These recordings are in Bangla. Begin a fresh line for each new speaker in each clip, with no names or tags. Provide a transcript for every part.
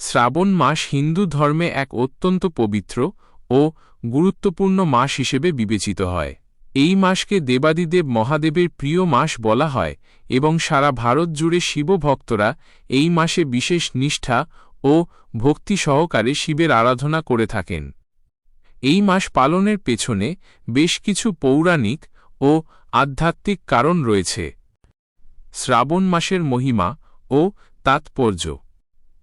শ্রাবণ মাস হিন্দু ধর্মে এক অত্যন্ত পবিত্র ও গুরুত্বপূর্ণ মাস হিসেবে বিবেচিত হয়। এই মাসকে দেবাদিদেব মহাদেবের প্রিয় মাস বলা হয় এবং সারা ভারত জুড়ে শিব ভক্তরা এই মাসে বিশেষ নিষ্ঠা ও ভক্তি সহকারে শিবের আরাধনা করে থাকেন। এই মাস পালনের পেছনে বেশ কিছু পৌরাণিক ও আধ্যাত্মিক কারণ রয়েছে। শ্রাবণ মাসের মহিমা ও তাৎপর্য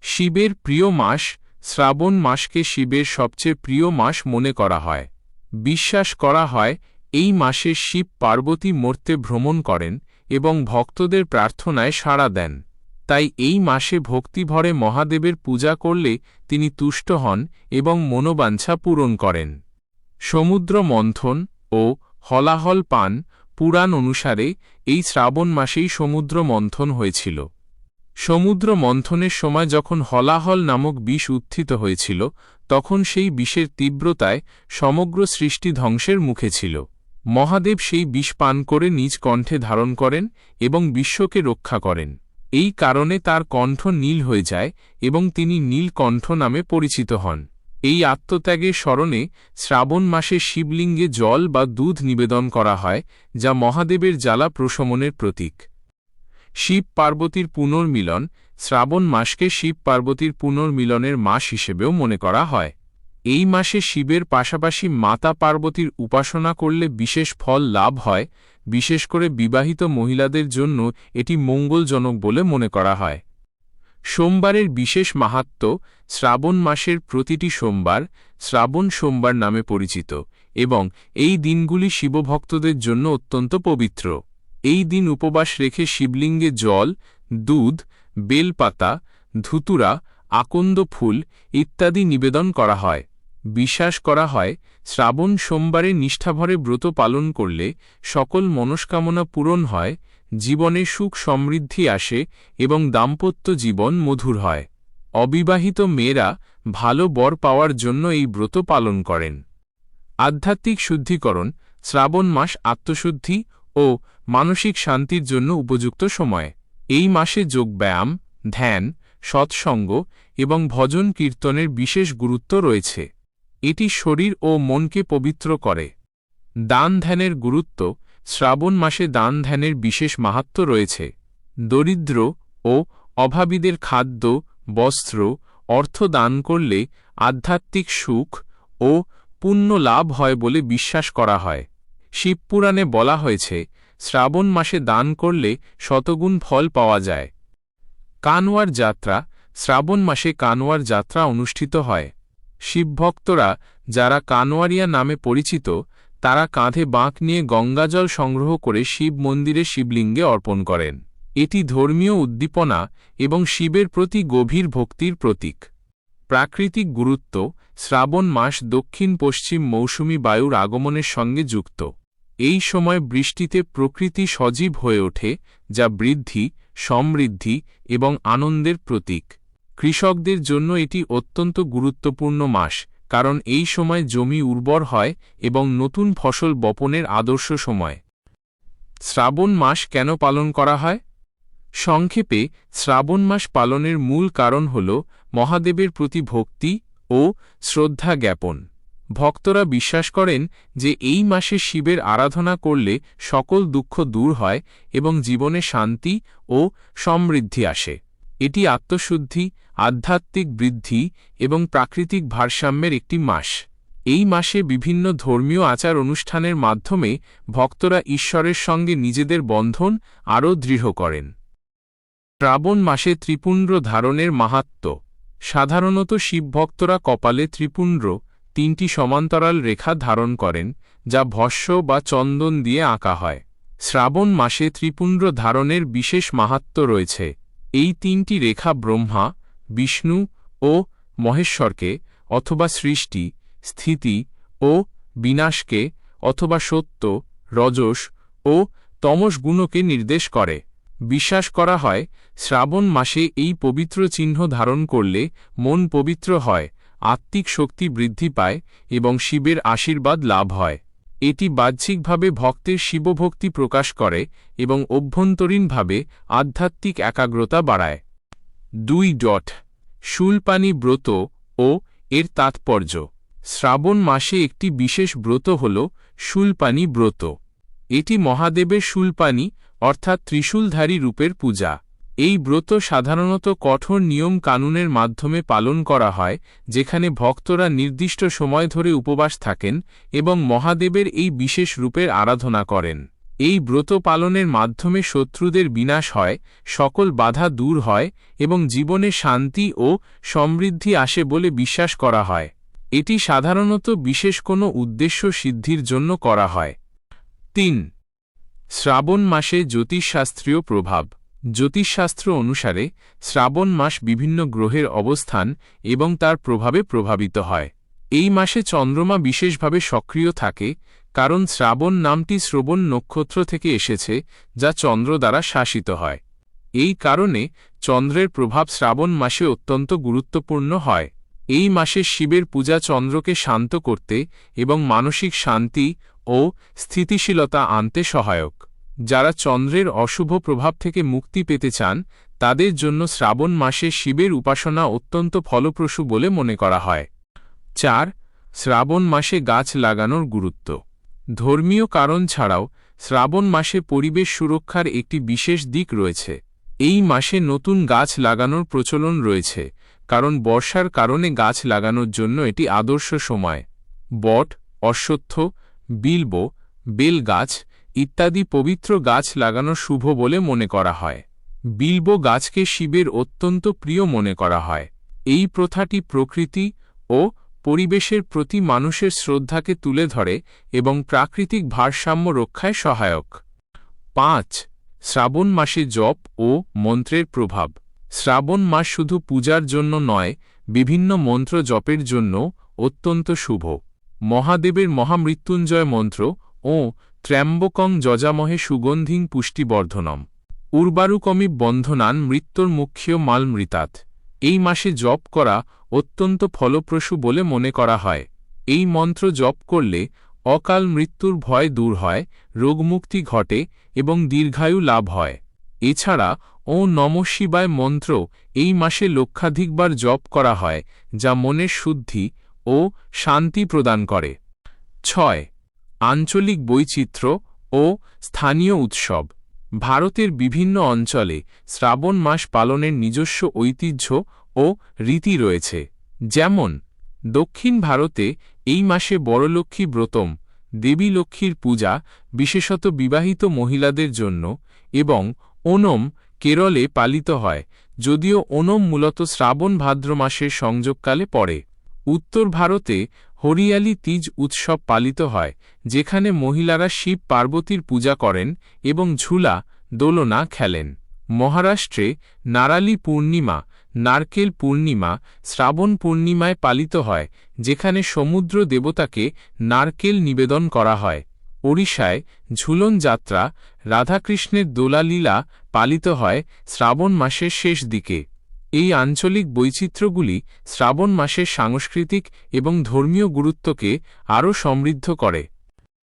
শিবের প্রিয় মাস শ্রাবণ মাসকে শিবের সবচেয়ে প্রিয় মাস মনে করা হয়। বিশ্বাস করা হয়, এই মাসে শিব পার্বতী মর্তে ভ্রমণ করেন এবং ভক্তদের প্রার্থনায় সাড়া দেন। তাই এই মাসে ভক্তিভরে মহাদেবের পূজা করলে তিনি তুষ্ট হন এবং মনোবাঞ্ছা পূরণ করেন। সমুদ্র মন্থন ও হলাহল পান পুরাণ অনুসারে এই শ্রাবণ মাসেই সমুদ্র মন্থন হয়েছিল। সমুদ্র মন্থনের সময় যখন হলাহল নামক বিষ উত্থিত হয়েছিল, তখন সেই বিষের তীব্রতায় সমগ্র সৃষ্টি ধ্বংসের মুখে ছিল। মহাদেব সেই বিষ পান করে নিজ কণ্ঠে ধারণ করেন এবং বিশ্বকে রক্ষা করেন। এই কারণে তার কণ্ঠ নীল হয়ে যায় এবং তিনি নীলকণ্ঠ নামে পরিচিত হন। এই আত্মত্যাগের স্মরণে শ্রাবণ মাসে শিবলিঙ্গে জল বা দুধ নিবেদন করা হয়, যা মহাদেবের জ্বালা প্রশমনের প্রতীক। শিব পার্বতীর পুনর্মিলন শ্রাবণ মাসকে শিব পার্বতীর পুনর্মিলনের মাস হিসেবেও মনে করা হয়। এই মাসে শিবের পাশাপাশি মাতা পার্বতীর উপাসনা করলে বিশেষ ফল লাভ হয়, বিশেষ করে বিবাহিত মহিলাদের জন্য এটি মঙ্গলজনক বলে মনে করা হয়। সোমবারের বিশেষ মাহাত্ম শ্রাবণ মাসের প্রতিটি সোমবার, শ্রাবণ সোমবার নামে পরিচিত, এবং এই দিনগুলি শিবভক্তদের জন্য অত্যন্ত পবিত্র। এই দিন উপবাস রেখে শিবলিঙ্গে জল, দুধ, বেলপাতা, ধুতুরা, আকন্দ ফুল ইত্যাদি নিবেদন করা হয়। বিশ্বাস করা হয়, শ্রাবণ সোমবারে নিষ্ঠাভরে ব্রত পালন করলে সকল মনস্কামনা পূরণ হয়, জীবনে সুখ সমৃদ্ধি আসে এবং দাম্পত্য জীবন মধুর হয়। অবিবাহিত মেয়েরা ভালো বর পাওয়ার জন্য এই ব্রত পালন করেন। আধ্যাত্মিক শুদ্ধিকরণ, শ্রাবণ মাস আত্মশুদ্ধি ও মানসিক শান্তির জন্য উপযুক্ত সময়। এই মাসে যোগব্যায়াম ধ্যান, সৎসঙ্গ এবং ভজন কীর্তনের বিশেষ গুরুত্ব রয়েছে। এটি শরীর ও মনকে পবিত্র করে। দান ধ্যানের গুরুত্ব, শ্রাবণ মাসে দান ধ্যানের বিশেষ মাহাত্ম রয়েছে। দরিদ্র ও অভাবীদের খাদ্য, বস্ত্র, অর্থ দান করলে আধ্যাত্মিক সুখ ও পুণ্য লাভ হয় বলে বিশ্বাস করা হয়। শিবপুরাণে বলা হয়েছে শ্রাবণ মাসে দান করলে শতগুণ ফল পাওয়া যায়। কানওয়ার যাত্রা, শ্রাবণ মাসে কানওয়ার যাত্রা অনুষ্ঠিত হয়। শিবভক্তরা, যারা কানওয়ারিয়া নামে পরিচিত, তারা কাঁধে বাঁক নিয়ে গঙ্গাজল সংগ্রহ করে শিব মন্দিরে শিবলিঙ্গে অর্পণ করেন। এটি ধর্মীয় উদ্দীপনা এবং শিবের প্রতি গভীর ভক্তির প্রতীক। প্রাকৃতিক গুরুত্ব, শ্রাবণ মাস দক্ষিণ পশ্চিম মৌসুমি বায়ুর আগমনের সঙ্গে যুক্ত। এই সময় বৃষ্টিতে প্রকৃতি সজীব হয়ে ওঠে, যা বৃদ্ধি, সমৃদ্ধি এবং আনন্দের প্রতীক। কৃষকদের জন্য এটি অত্যন্ত গুরুত্বপূর্ণ মাস, কারণ এই সময় জমি উর্বর হয় এবং নতুন ফসল বপনের আদর্শ সময়। শ্রাবণ মাস কেন পালন করা হয়? সংক্ষেপে, শ্রাবণ মাস পালনের মূল কারণ হল মহাদেবের প্রতি ভক্তি ও শ্রদ্ধা জ্ঞাপন। ভক্তরা বিশ্বাস করেন যে এই মাসে শিবের আরাধনা করলে সকল দুঃখ দূর হয় এবং জীবনে শান্তি ও সমৃদ্ধি আসে। এটি আত্মশুদ্ধি, আধ্যাত্মিক বৃদ্ধি এবং প্রাকৃতিক ভারসাম্যের একটি মাস। এই মাসে বিভিন্ন ধর্মীয় আচার অনুষ্ঠানের মাধ্যমে ভক্তরা ঈশ্বরের সঙ্গে নিজেদের বন্ধন আরও দৃঢ় করেন। শ্রাবণ মাসে ত্রিপুণ্ড ধারণের মাহাত্ম সাধারণত শিবভক্তরা কপালে ত্রিপুণ্ড তিনটি সমান্তরাল রেখা ধারণ করেন, যা ভস্য বা চন্দন দিয়ে আঁকা হয়। শ্রাবণ মাসে ত্রিপুণ্ড ধারণের বিশেষ মাহাত্ম রয়েছে। এই তিনটি রেখা ব্রহ্মা, বিষ্ণু ও মহেশ্বরকে, অথবা সৃষ্টি, স্থিতি ও বিনাশকে, অথবা সত্য, রজস ও তমস গুণকে নির্দেশ করে। বিশ্বাস করা হয়, শ্রাবণ মাসে এই পবিত্র চিহ্ন ধারণ করলে মন পবিত্র হয়। আত্মিক শক্তি বৃদ্ধি পায় এবং শিবের আশীর্বাদ লাভ হয়। এটি বাহ্যিকভাবে ভক্তের শিবভক্তি প্রকাশ করে এবং অভ্যন্তরীণভাবে আধ্যাত্মিক একাগ্রতা বাড়ায়। দুই ডট শুলপানি ব্রত ও এর তাৎপর্য। শ্রাবণ মাসে একটি বিশেষ ব্রত হল শুলপানি ব্রত। এটি মহাদেবের শুলপানি অর্থাৎ ত্রিশূলধারী রূপের পূজা। এই ব্রত সাধারণত কঠোর নিয়ম কানুনের মাধ্যমে পালন করা হয়, যেখানে ভক্তরা নির্দিষ্ট সময় ধরে উপবাস থাকেন এবং মহাদেবের এই বিশেষ রূপের আরাধনা করেন। এই ব্রত পালনের মাধ্যমে শত্রুদের বিনাশ হয়, সকল বাধা দূর হয় এবং জীবনে শান্তি ও সমৃদ্ধি আসে বলে বিশ্বাস করা হয়। এটি সাধারণত বিশেষ কোনো উদ্দেশ্য সিদ্ধির জন্য করা হয়। তিন, শ্রাবণ মাসে জ্যোতিষশাস্ত্রীয় প্রভাব। জ্যোতিষশাস্ত্র অনুসারে শ্রাবণ মাস বিভিন্ন গ্রহের অবস্থান এবং তার প্রভাবে প্রভাবিত হয়। এই মাসে চন্দ্রমা বিশেষভাবে সক্রিয় থাকে, কারণ শ্রাবণ নামটি শ্রবণ নক্ষত্র থেকে এসেছে, যা চন্দ্র দ্বারা শাসিত হয়। এই কারণে চন্দ্রের প্রভাব শ্রাবণ মাসে অত্যন্ত গুরুত্বপূর্ণ হয়। এই মাসে শিবের পূজা চন্দ্রকে শান্ত করতে এবং মানসিক শান্তি ও স্থিতিশীলতা আনতে সহায়ক। যারা চন্দ্রের অশুভ প্রভাব থেকে মুক্তি পেতে চান, তাদের জন্য শ্রাবণ মাসে শিবের উপাসনা অত্যন্ত ফলপ্রসূ বলে মনে করা হয়। চার, শ্রাবণ মাসে গাছ লাগানোর গুরুত্ব। ধর্মীয় কারণ ছাড়াও, শ্রাবণ মাসে পরিবেশ সুরক্ষার একটি বিশেষ দিক রয়েছে। এই মাসে নতুন গাছ লাগানোর প্রচলন রয়েছে, কারণ বর্ষার কারণে গাছ লাগানোর জন্য এটি আদর্শ সময়। বট, অশ্বত্থ, বিলব বেল গাছ ইত্যাদি পবিত্র গাছ লাগানো শুভ বলে মনে করা হয়। বিলব গাছকে শিবের অত্যন্ত প্রিয় মনে করা হয়। এই প্রথাটি প্রকৃতি ও পরিবেশের প্রতি মানুষের শ্রদ্ধাকে তুলে ধরে এবং প্রাকৃতিক ভারসাম্য রক্ষায় সহায়ক। পাঁচ, শ্রাবণ মাসে জপ ও মন্ত্রের প্রভাব। শ্রাবণ মাস শুধু পূজার জন্য নয়, বিভিন্ন মন্ত্র জপের জন্য অত্যন্ত শুভ। মহাদেবের মহামৃত্যুঞ্জয় মন্ত্র ও ত্র্যম্বকং যজামহে সুগন্ধিং পুষ্টিবর্ধনম। উর্বারুকমি বন্ধনান মৃত্যুর মুখ্য মালমৃতাৎ এই মাসে জপ করা অত্যন্ত ফলপ্রসূ বলে মনে করা হয়। এই মন্ত্র জপ করলে অকাল মৃত্যুর ভয় দূর হয়, রোগমুক্তি ঘটে এবং দীর্ঘায়ু লাভ হয়। এছাড়া ও নম শিবায় মন্ত্র এই মাসে লক্ষাধিকবার জপ করা হয়, যা মনের শুদ্ধি ও শান্তি প্রদান করে। ছয় আঞ্চলিক বৈচিত্র্য ও স্থানীয় উৎসব। ভারতের বিভিন্ন অঞ্চলে শ্রাবণ মাস পালনের নিজস্ব ঐতিহ্য ও রীতি রয়েছে। যেমন, দক্ষিণ ভারতে এই মাসে বড়লক্ষ্মী ব্রতম, দেবী লক্ষ্মীর পূজা, বিশেষত বিবাহিত মহিলাদের জন্য, এবং ওনম কেরলে পালিত হয়, যদিও ওনম মূলত শ্রাবণ ভাদ্র মাসের সংযোগকালে পড়ে। উত্তর ভারতে হরিয়ালি তিজ উৎসব পালিত হয়, যেখানে মহিলারা শিব পার্বতীর পূজা করেন এবং ঝুলা, দোলনা খেলেন। মহারাষ্ট্রে নারালি পূর্ণিমা, নারকেল পূর্ণিমা, শ্রাবণ পূর্ণিমায় পালিত হয়, যেখানে সমুদ্র দেবতাকে নারকেল নিবেদন করা হয়। ওড়িশায় ঝুলন যাত্রা, রাধাকৃষ্ণের দোলালীলা পালিত হয় শ্রাবণ মাসের শেষ দিকে। এই আঞ্চলিক বৈচিত্র্যগুলি শ্রাবণ মাসের সাংস্কৃতিক এবং ধর্মীয় গুরুত্বকে আরও সমৃদ্ধ করে।